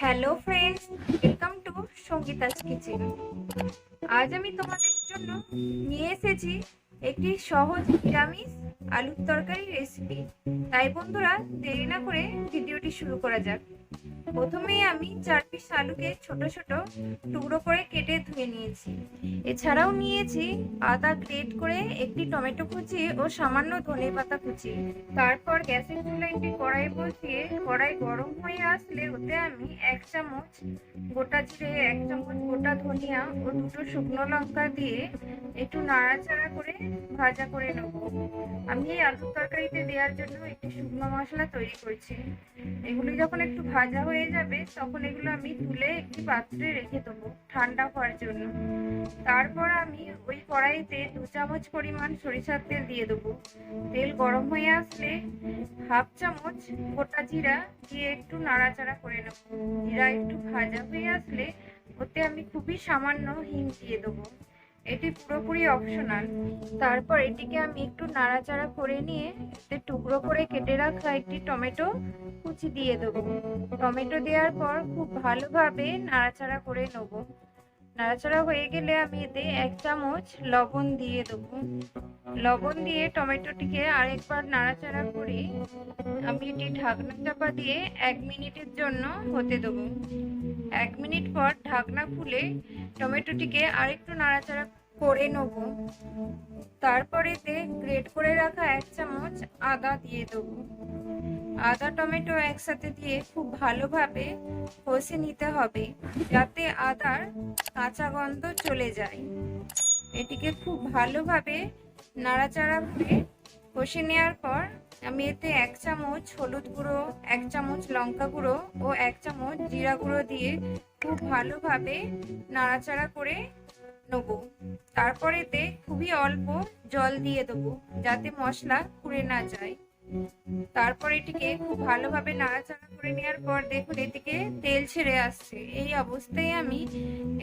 Hello friends welcome to Sangeeta's kitchen আজ আমি তোমাদের জন্য নিয়ে এসেছি একটি সহজ নিরামিষ আলুর তরকারি রেসিপি তাই বন্ধুরা, দেরি না করে ভিডিওটি শুরু করা যাক। প্রথমেই আমি চার পিস আলুকে ছোট ছোট টুকরো করে কেটে ধুয়ে নিয়েছি। এছাড়াও নিয়েছি আদা গ্রেট করে একটি টমেটো কুচি ও সামান্য ধনে পাতা কুচি। তারপর গ্যাসের চুলায় একটি কড়াই বসিয়ে কড়াই গরম হয়ে আসলে ওতে আমি এক চামচ গোটা জিরে, এক চামচ গোটা ধনিয়া ও দুটো শুকনো লঙ্কা দিয়ে একটু নাড়াচাড়া করে ভাজা করে নেব। আমি এই আলুর তরকারিতে দেওয়ার জন্য একটি শুকনো মশলা তৈরি করছি। এগুলি যখন একটু ভাজা হয়ে যাবে, তখন এগুলো আমি তুলে একটি পাত্রে রেখে দেবো ঠান্ডা হওয়ার জন্য। তারপর আমি ওই কড়াইতে দু চামচ পরিমাণ সরিষার তেল দিয়ে দেবো। তেল গরম হয়ে আসলে হাফ চামচ গোটা জিরা দিয়ে একটু নাড়াচাড়া করে নেব। জিরা একটু ভাজা হয়ে আসলে ওতে আমি খুবই সামান্য হিং দিয়ে দেবো। এটি পুরোপুরি অপশনাল তারপর এটিকে আমি একটু নাড়াচাড়া করে নিয়ে এতে টুকরো করে কেটে রাখা একটি টমেটো কুচি দিয়ে দেবো। টমেটো দেওয়ার পর খুব ভালোভাবে নাড়াচাড়া করে নেব। নাড়াচাড়া হয়ে গেলে আমি এতে এক চামচ লবণ দিয়ে দেবো। লবণ দিয়ে টমেটোটিকে আরেকবার নাড়াচাড়া করে আমি এটি ঢাকনা চাপা দিয়ে এক মিনিটের জন্য হতে দেবো। এক মিনিট পর ঢাকনা খুলে টমেটোটিকে আরেকটু নাড়াচাড়া করে নেব। তারপরে এতে গ্রেট করে রাখা এক চামচ আদা দিয়ে দেবো। আদা টমেটো একসাথে দিয়ে খুব ভালোভাবে কষে নিতে হবে যাতে আদার কাঁচা গন্ধ চলে যায়। এটিকে খুব ভালোভাবে নাড়াচাড়া করে কষে নেওয়ার পর আমি এতে এক চামচ হলুদ গুঁড়ো, এক চামচ লঙ্কা গুঁড়ো ও এক চামচ জিরা গুঁড়ো দিয়ে খুব ভালোভাবে নাড়াচাড়া করে নেব। তারপর এতে খুবই অল্প জল দিয়ে দেবো যাতে মশলা পুড়ে না যায়। তারপর এটিকে খুব ভালোভাবে নাড়াচাড়া করে নেওয়ার পর দেখুন, এটিকে তেল ছেড়ে আসছে। এই অবস্থায় আমি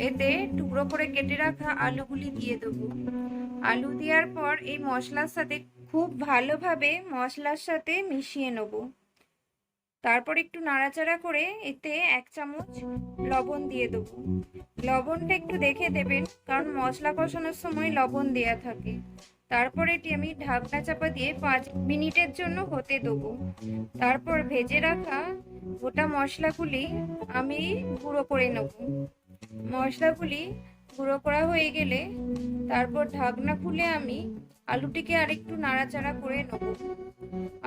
এতে টুকরো করে কেটে রাখা আলুগুলি দিয়ে দেবো। আলু দেওয়ার পর এই মশলার সাথে খুব ভালোভাবে মশলার সাথে মিশিয়ে নেব। তারপর একটু নাড়াচাড়া করে এতে এক চামচ লবণ দিয়ে দেবো। লবণটা একটু দেখে দেবেন, কারণ মশলা কষানোর সময় লবণ দেয়া থাকে। তারপর এটি আমি ঢাকনা চাপা দিয়ে পাঁচ মিনিটের জন্য হতে দেবো। তারপর ভেজে রাখা গোটা মশলাগুলি আমি গুঁড়ো করে নেব। মশলাগুলি গুঁড়ো করা হয়ে গেলে তারপর ঢাকনা খুলে আমি আলুটিকে আরেকটু নাড়াচাড়া করে নেব।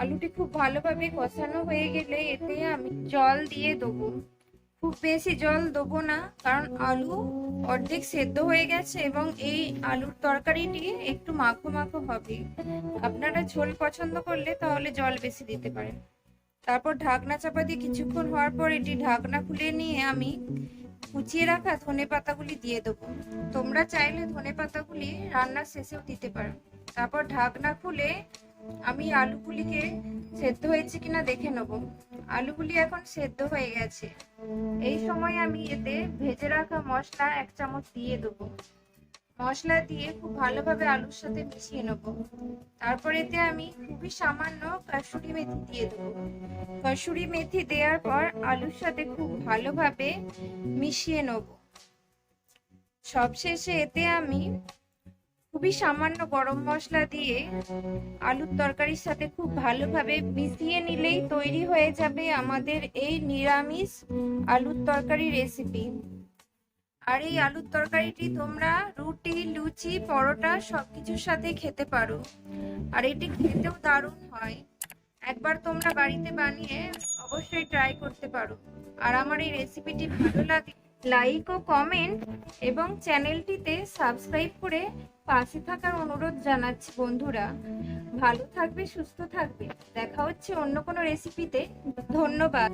আলুটি খুব ভালোভাবে কষানো হয়ে গেলে এতে আমি জল দিয়ে দেবো। খুব বেশি জল দেবো না, কারণ আলু অর্ধেক সেদ্ধ হয়ে গেছে এবং এই আলুর তরকারিটি একটু মাখো মাখো হবে। আপনারা ঝোল পছন্দ করলে তাহলে জল বেশি দিতে পারেন। তারপর ঢাকনা চাপা দিয়ে কিছুক্ষণ হওয়ার পর এটি ঢাকনা খুলে নিয়ে আমি কুচিয়ে রাখা ধনে পাতাগুলি দিয়ে দেবো। তোমরা চাইলে ধনে পাতাগুলি রান্নার শেষেও দিতে পারো। তারপর ঢাকনা খুলে আমি আলুগুলিকে সেদ্ধ হয়েছে কিনা দেখে নেব। আলুগুলি এখন সেদ্ধ হয়ে গেছে। এই সময় আমি এতে ভেজে রাখা মশলা এক চামচ দিয়ে দেবো। মশলা দিয়ে খুব ভালোভাবে আলুর সাথে মিশিয়ে নেব। তারপর এতে আমি খুবই সামান্য কাসুরি মেথি দিয়ে দেবো। কাসুরি মেথি দেওয়ার পর আলুর সাথে খুব ভালোভাবে মিশিয়ে নেব। সবশেষে এতে আমি খুবই সামান্য গরম মশলা দিয়ে আলুর তরকারির সাথে খুব ভালোভাবে মিশিয়ে নিলেই তৈরি হয়ে যাবে আমাদের এই নিরামিষ আলুর তরকারি রেসিপি আর এই আলুর তরকারিটি তোমরা রুটি, লুচি, পরোটা সব কিছুর সাথে খেতে পারো। আর এটি খেতেও দারুণ হয়। একবার তোমরা বাড়িতে বানিয়ে অবশ্যই ট্রাই করতে পারো। আর আমার এই রেসিপিটি ভালো লাগে। লাইক ও কমেন্ট এবং চ্যানেলটিতে সাবস্ক্রাইব করে পাশে থাকার অনুরোধ জানাচ্ছি বন্ধুরা। ভালো থাকবে, সুস্থ থাকবে। দেখা হচ্ছে অন্য কোনো রেসিপিতে ধন্যবাদ।